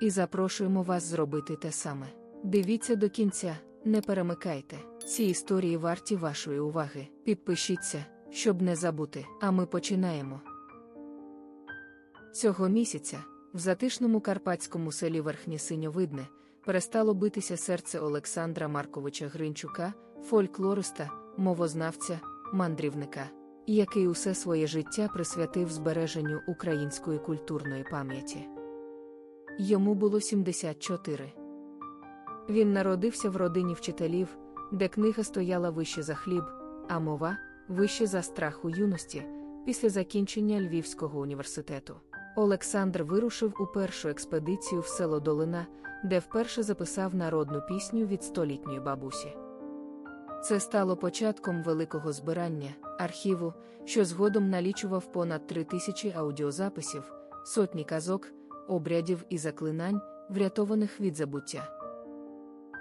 і запрошуємо вас зробити те саме. Дивіться до кінця, не перемикайте. Ці історії варті вашої уваги. Підпишіться, щоб не забути. А ми починаємо. Цього місяця, в затишному карпатському селі Верхнє Синьовидне, перестало битися серце Олександра Марковича Гринчука, фольклориста, мовознавця, мандрівника, який усе своє життя присвятив збереженню української культурної пам'яті. Йому було 74. Він народився в родині вчителів, де книга стояла вище за хліб, а мова вище за страх у юності, після закінчення Львівського університету. Олександр вирушив у першу експедицію в село Долина, де вперше записав народну пісню від столітньої бабусі. Це стало початком великого збирання, архіву, що згодом налічував понад три тисячі аудіозаписів, сотні казок, обрядів і заклинань, врятованих від забуття.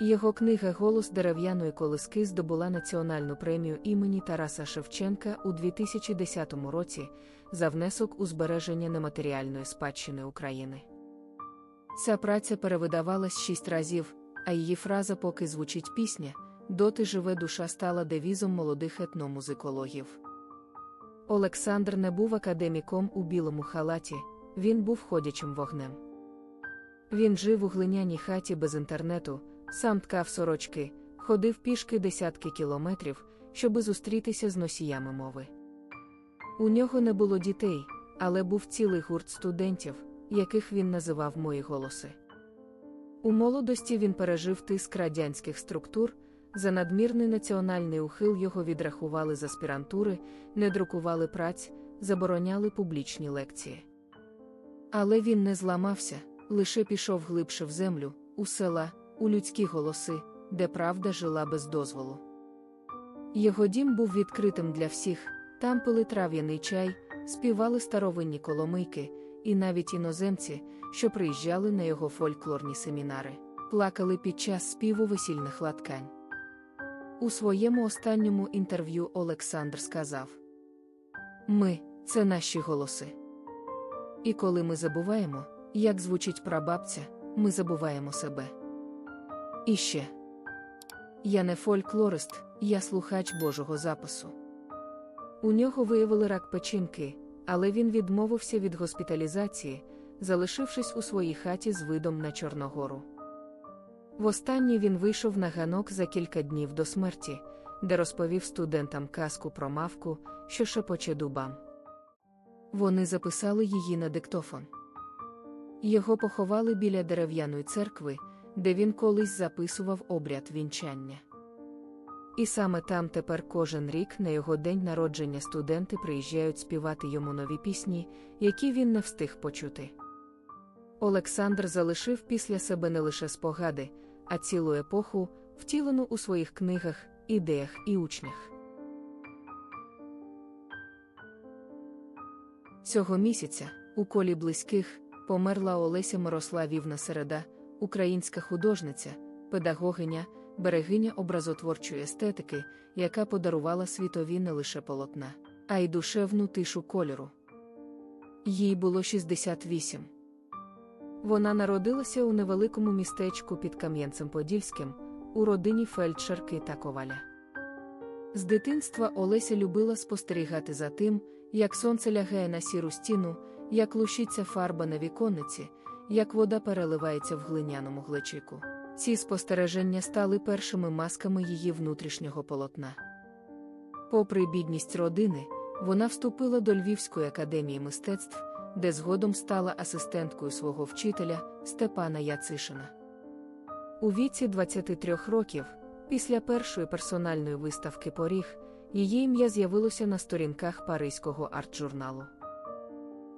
Його книга Голос дерев'яної колиски здобула національну премію імені Тараса Шевченка у 2010 році за внесок у збереження нематеріальної спадщини України. Ця праця перевидавалась шість разів, а її фраза поки звучить пісня, доти живе душа стала девізом молодих етномузикологів. Олександр не був академіком у білому халаті, він був ходячим вогнем. Він жив у глиняній хаті без інтернету, сам ткав сорочки, ходив пішки десятки кілометрів, щоби зустрітися з носіями мови. У нього не було дітей, але був цілий гурт студентів, яких він називав мої голоси. У молодості він пережив тиск радянських структур, за надмірний національний ухил його відрахували з аспірантури, не друкували праць, забороняли публічні лекції. Але він не зламався, лише пішов глибше в землю, у села, у людські голоси, де правда жила без дозволу. Його дім був відкритим для всіх, там пили трав'яний чай, співали старовинні коломийки, і навіть іноземці, що приїжджали на його фольклорні семінари, плакали під час співу весільних латкань. У своєму останньому інтерв'ю Олександр сказав: Ми це наші голоси. І коли ми забуваємо, як звучить прабабця, ми забуваємо себе. І ще я не фольклорист, я слухач Божого запису. У нього виявили рак печінки, але він відмовився від госпіталізації, залишившись у своїй хаті з видом на Чорногору. Востаннє він вийшов на ганок за кілька днів до смерті, де розповів студентам казку про мавку, що шепоче дубам. Вони записали її на диктофон. Його поховали біля дерев'яної церкви, де він колись записував обряд вінчання. І саме там тепер кожен рік на його день народження студенти приїжджають співати йому нові пісні, які він не встиг почути. Олександр залишив після себе не лише спогади, а цілу епоху, втілену у своїх книгах, ідеях і учнях. Цього місяця, у колі близьких, померла Олеся Мирославівна Середа, українська художниця, педагогиня, берегиня образотворчої естетики, яка подарувала світові не лише полотна, а й душевну тишу кольору. Їй було 68. Вона народилася у невеликому містечку під Кам'янцем-Подільським, у родині фельдшерки та коваля. З дитинства Олеся любила спостерігати за тим, як сонце лягає на сіру стіну, як лущиться фарба на віконниці, як вода переливається в глиняному глечику. Ці спостереження стали першими масками її внутрішнього полотна. Попри бідність родини, вона вступила до Львівської академії мистецтв, де згодом стала асистенткою свого вчителя Степана Яцишина. У віці 23 років, після першої персональної виставки Поріг, її ім'я з'явилося на сторінках Паризького арт-журналу.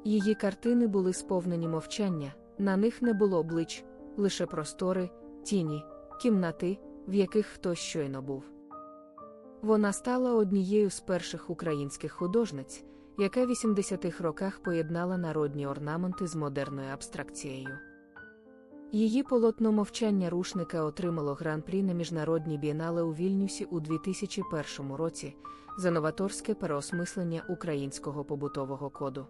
Її картини були сповнені мовчання, на них не було облич, лише простори, тіні, кімнати, в яких хтось щойно був. Вона стала однією з перших українських художниць, яка в 80-х роках поєднала народні орнаменти з модерною абстракцією. Її полотно мовчання рушника отримало гран-прі на міжнародній бієнале у Вільнюсі у 2001 році за новаторське переосмислення українського побутового коду.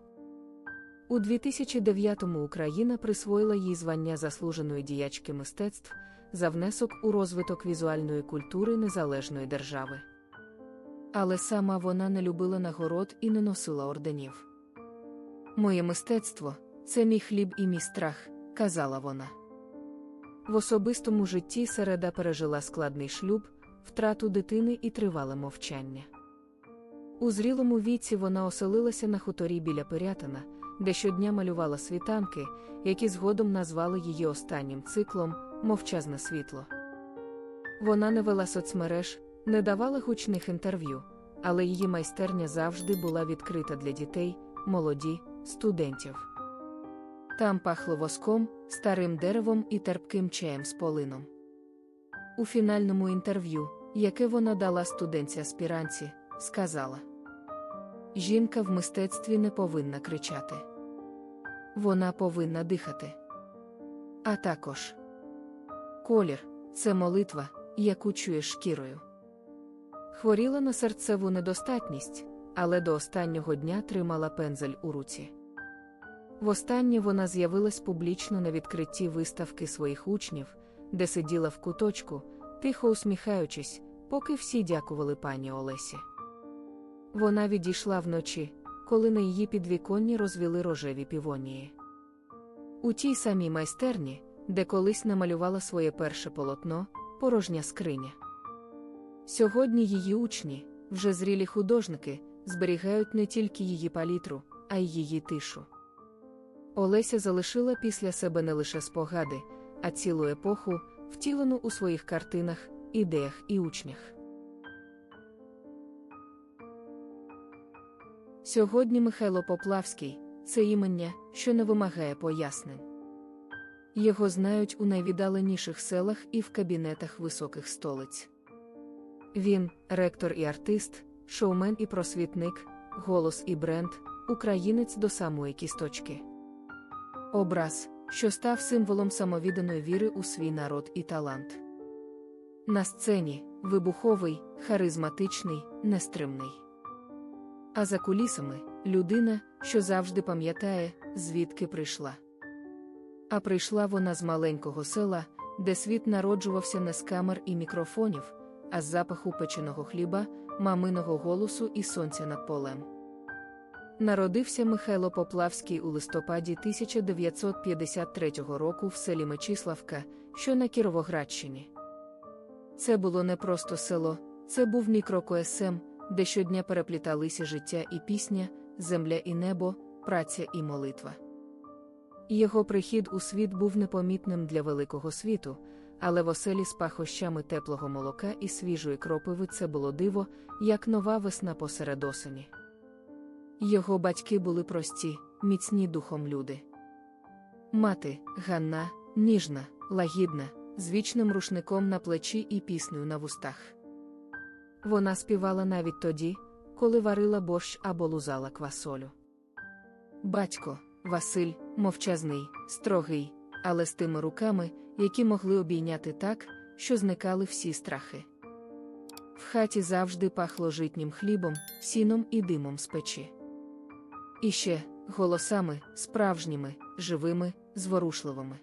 У 2009-му Україна присвоїла їй звання заслуженої діячки мистецтв за внесок у розвиток візуальної культури незалежної держави. Але сама вона не любила нагород і не носила орденів. Моє мистецтво це мій хліб і мій страх, казала вона. В особистому житті середа пережила складний шлюб, втрату дитини і тривале мовчання. У зрілому віці вона оселилася на хуторі біля Пирятина, де щодня малювала світанки, які згодом назвали її останнім циклом мовчазне світло. Вона не вела соцмереж, не давала гучних інтерв'ю, але її майстерня завжди була відкрита для дітей, молоді, студентів. Там пахло воском, старим деревом і терпким чаєм з полином. У фінальному інтерв'ю, яке вона дала студентці аспіранці, сказала: Жінка в мистецтві не повинна кричати. Вона повинна дихати. А також колір це молитва, яку чуєш шкірою. Хворіла на серцеву недостатність, але до останнього дня тримала пензель у руці. Востаннє вона з'явилась публічно на відкритті виставки своїх учнів, де сиділа в куточку, тихо усміхаючись, поки всі дякували пані Олесі. Вона відійшла вночі, коли на її підвіконні розвіли рожеві півонії. У тій самій майстерні, де колись намалювала своє перше полотно, порожня скриня. Сьогодні її учні, вже зрілі художники, зберігають не тільки її палітру, а й її тишу. Олеся залишила після себе не лише спогади, а цілу епоху, втілену у своїх картинах, ідеях і учнях. Сьогодні Михайло Поплавський це імення, що не вимагає пояснень. Його знають у найвіддаленіших селах і в кабінетах високих столиць. Він ректор і артист, шоумен і просвітник, голос і бренд, українець до самої кісточки. Образ, що став символом самовідданої віри у свій народ і талант. На сцені вибуховий, харизматичний, нестримний. А за кулісами людина, що завжди пам'ятає, звідки прийшла. А прийшла вона з маленького села, де світ народжувався не з камер і мікрофонів, а з запаху печеного хліба, маминого голосу і сонця над полем. Народився Михайло Поплавський у листопаді 1953 року в селі Мечиславка, що на Кіровоградщині. Це було не просто село, це був мікрокоесм, де щодня перепліталися життя і пісня, земля і небо, праця і молитва. Його прихід у світ був непомітним для великого світу, але в оселі з пахощами теплого молока і свіжої кропиви це було диво, як нова весна посеред осені. Його батьки були прості, міцні духом люди. Мати, Ганна, ніжна, лагідна, з вічним рушником на плечі і піснею на вустах. Вона співала навіть тоді, коли варила борщ або лузала квасолю. Батько, Василь, мовчазний, строгий, але з тими руками, які могли обійняти так, що зникали всі страхи. В хаті завжди пахло житнім хлібом, сіном і димом з печі. І ще голосами справжніми, живими, зворушливими.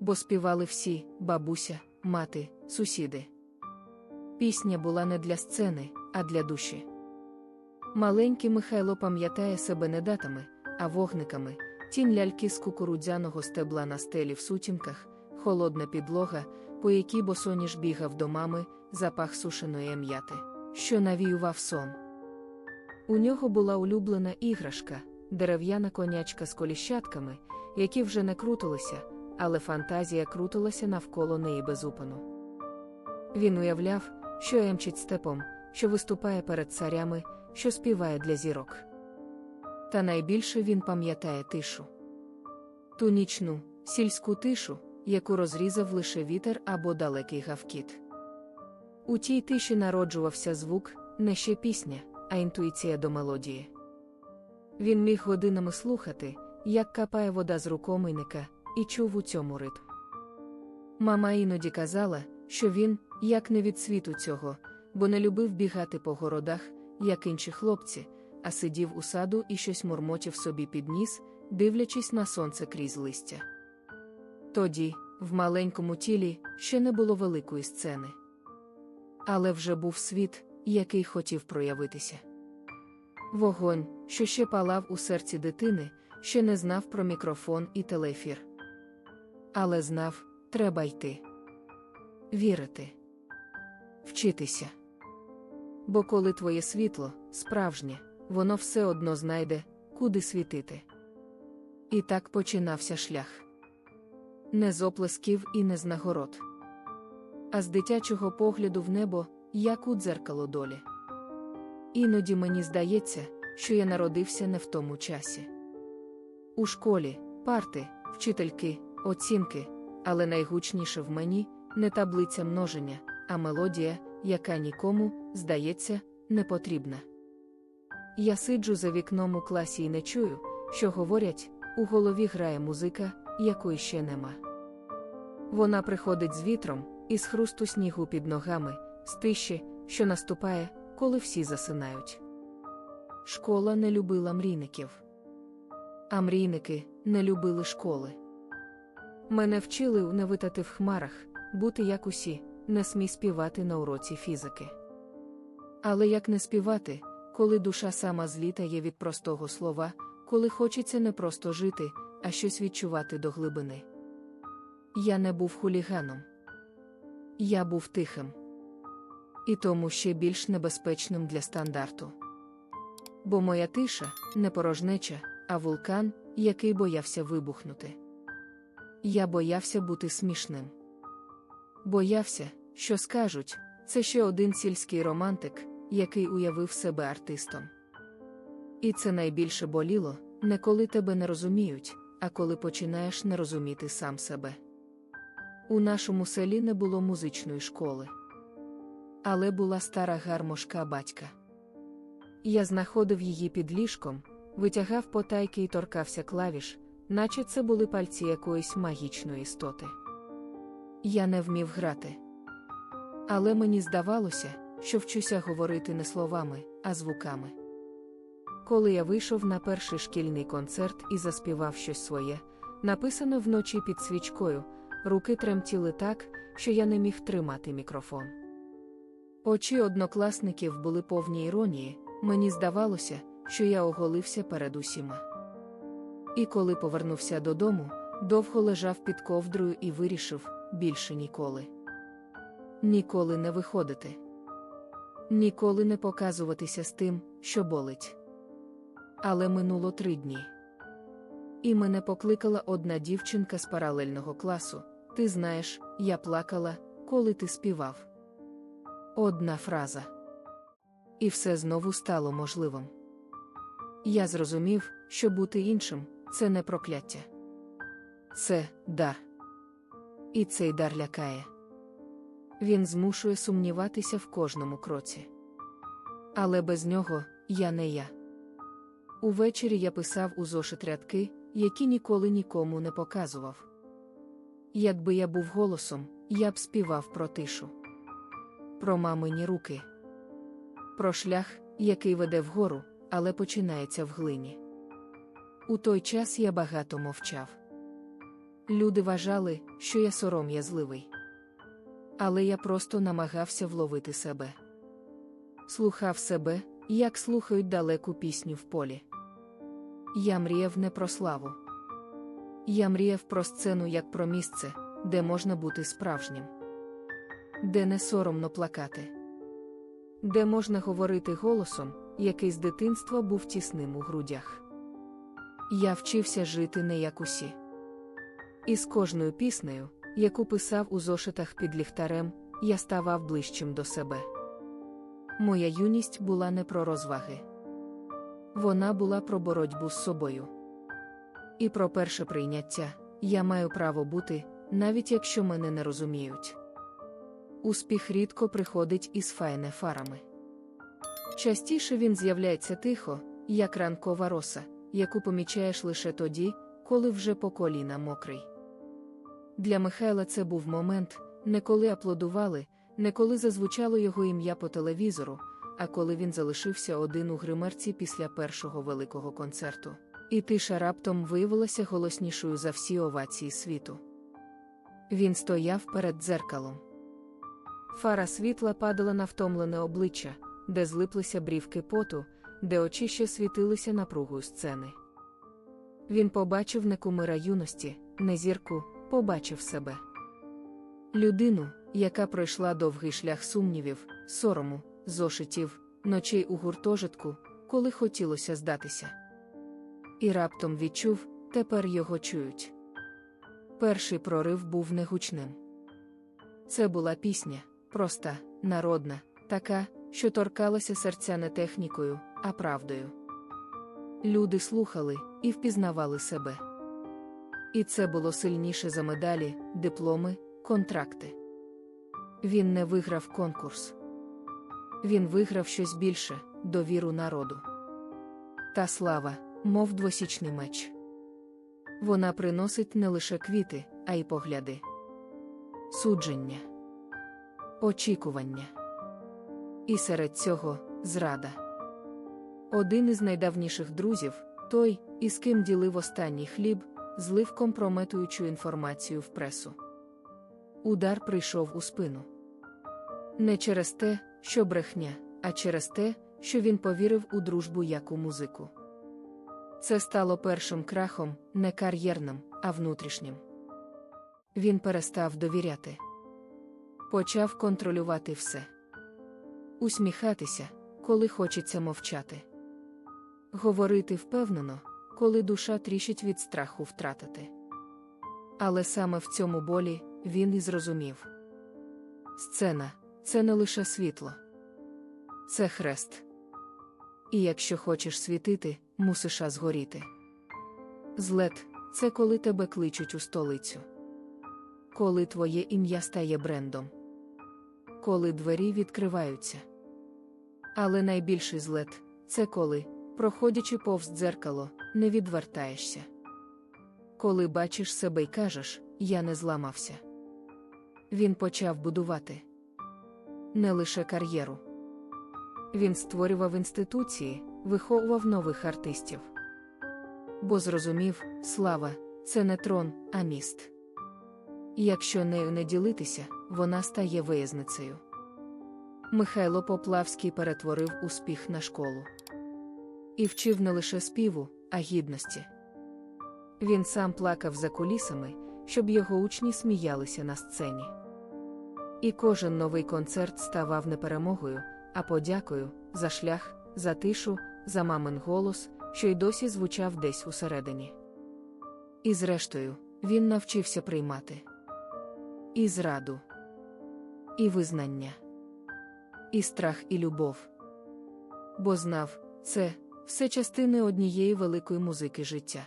Бо співали всі бабуся, мати, сусіди. Пісня була не для сцени, а для душі. Маленький Михайло пам'ятає себе не датами, а вогниками, тінь ляльки з кукурудзяного стебла на стелі в сутінках, холодна підлога, по якій босоніж бігав до мами, запах сушеної м'яти, що навіював сон. У нього була улюблена іграшка, дерев'яна конячка з коліщатками, які вже не крутилися, але фантазія крутилася навколо неї безупину. Він уявляв, що емчить степом, що виступає перед царями, що співає для зірок. Та найбільше він пам'ятає тишу. Ту нічну, сільську тишу, яку розрізав лише вітер або далекий гавкіт. У тій тиші народжувався звук, не ще пісня, а інтуїція до мелодії. Він міг годинами слухати, як капає вода з рукомийника, і чув у цьому ритм. Мама іноді казала, що він, як не від світу цього, бо не любив бігати по городах, як інші хлопці, а сидів у саду і щось мурмотів собі під ніс, дивлячись на сонце крізь листя. Тоді, в маленькому тілі, ще не було великої сцени. Але вже був світ, який хотів проявитися. Вогонь, що ще палав у серці дитини, ще не знав про мікрофон і телефір. Але знав, треба йти. Вірити. Вчитися. Бо коли твоє світло, справжнє, воно все одно знайде, куди світити. І так починався шлях. Не з оплесків і не з нагород, а з дитячого погляду в небо, як у дзеркало долі. Іноді мені здається, що я народився не в тому часі. У школі, парти, вчительки, оцінки, але найгучніше в мені не таблиця множення, а мелодія, яка нікому, здається, не потрібна. Я сиджу за вікном у класі і не чую, що говорять, у голові грає музика, якої ще нема. Вона приходить з вітром, із хрусту снігу під ногами, з тиші, що наступає, коли всі засинають. Школа не любила мрійників. А мрійники не любили школи. Мене вчили не витати в хмарах, бути як усі, не смій співати на уроці фізики. Але як не співати, коли душа сама злітає від простого слова, коли хочеться не просто жити, а щось відчувати до глибини. Я не був хуліганом. Я був тихим. І тому ще більш небезпечним для стандарту. Бо моя тиша не порожнеча, а вулкан, який боявся вибухнути. Я боявся бути смішним. Боявся, що скажуть, це ще один сільський романтик, який уявив себе артистом. І це найбільше боліло, не коли тебе не розуміють, а коли починаєш не розуміти сам себе. У нашому селі не було музичної школи. Але була стара гармошка батька. Я знаходив її під ліжком, витягав потайки і торкався клавіш, наче це були пальці якоїсь магічної істоти. Я не вмів грати. Але мені здавалося, що вчуся говорити не словами, а звуками. Коли я вийшов на перший шкільний концерт і заспівав щось своє, написане вночі під свічкою, руки тремтіли так, що я не міг тримати мікрофон. Очі однокласників були повні іронії, мені здавалося, що я оголився перед усіма. І коли повернувся додому, довго лежав під ковдрою і вирішив більше ніколи. Ніколи не виходити. Ніколи не показуватися з тим, що болить. Але минуло три дні. І мене покликала одна дівчинка з паралельного класу. Ти знаєш, я плакала, коли ти співав. Одна фраза. І все знову стало можливим. Я зрозумів, що бути іншим це не прокляття. Це дар. І цей дар лякає. Він змушує сумніватися в кожному кроці. Але без нього я не я. Увечері я писав у зошит рядки, які ніколи нікому не показував. Якби я був голосом, я б співав про тишу, про мамині руки, про шлях, який веде вгору, але починається в глині. У той час я багато мовчав. Люди вважали, що я сором'язливий. Але я просто намагався вловити себе. Слухав себе, як слухають далеку пісню в полі. Я мріяв не про славу. Я мріяв про сцену як про місце, де можна бути справжнім, де не соромно плакати, де можна говорити голосом, який з дитинства був тісним у грудях. Я вчився жити не як усі. І з кожною піснею, яку писав у зошитах під ліхтарем, я ставав ближчим до себе. Моя юність була не про розваги. Вона була про боротьбу з собою. І про перше прийняття я маю право бути, навіть якщо мене не розуміють. Успіх рідко приходить із файне-фарами. Частіше він з'являється тихо, як ранкова роса, яку помічаєш лише тоді, коли вже по коліна мокрий. Для Михайла це був момент, не коли аплодували, не коли зазвучало його ім'я по телевізору, а коли він залишився один у гримерці після першого великого концерту. І тиша раптом виявилася голоснішою за всі овації світу. Він стояв перед дзеркалом. Фара світла падала на втомлене обличчя, де злиплися брівки поту, де очі ще світилися напругою сцени. Він побачив не кумира юності, не зірку, побачив себе. Людину, яка пройшла довгий шлях сумнівів, сорому, зошитів, ночей у гуртожитку, коли хотілося здатися. І раптом відчув, тепер його чують. Перший прорив був негучним. Це була пісня, проста, народна, така, що торкалася серця не технікою, а правдою. Люди слухали і впізнавали себе. І це було сильніше за медалі, дипломи, контракти. Він не виграв конкурс. Він виграв щось більше довіру народу. Та слава, мов двосічний меч. Вона приносить не лише квіти, а й погляди. Судження, очікування. І серед цього зрада. Один із найдавніших друзів, той, із ким ділив останній хліб, злив компрометуючу інформацію в пресу. Удар прийшов у спину. Не через те, що брехня, а через те, що він повірив у дружбу як у музику. Це стало першим крахом, не кар'єрним, а внутрішнім. Він перестав довіряти. Почав контролювати все. Усміхатися, коли хочеться мовчати. Говорити впевнено, коли душа тріщить від страху втратити. Але саме в цьому болі він і зрозумів. Сцена це не лише світло, це хрест. І якщо хочеш світити, мусиш згоріти. Злет це коли тебе кличуть у столицю. Коли твоє ім'я стає брендом. Коли двері відкриваються. Але найбільший злет це коли, проходячи повз дзеркало, не відвертаєшся. Коли бачиш себе й кажеш, я не зламався. Він почав будувати не лише кар'єру. Він створював інституції, виховував нових артистів. Бо зрозумів, слава це не трон, а міст. І якщо нею не ділитися, вона стає виязницею. Михайло Поплавський перетворив успіх на школу і вчив не лише співу, а гідності. Він сам плакав за кулісами, щоб його учні сміялися на сцені. І кожен новий концерт ставав не перемогою, а подякою за шлях, за тишу, за мамин голос, що й досі звучав десь усередині. І зрештою, він навчився приймати і зраду, і визнання, і страх, і любов. Бо знав, це все частини однієї великої музики життя.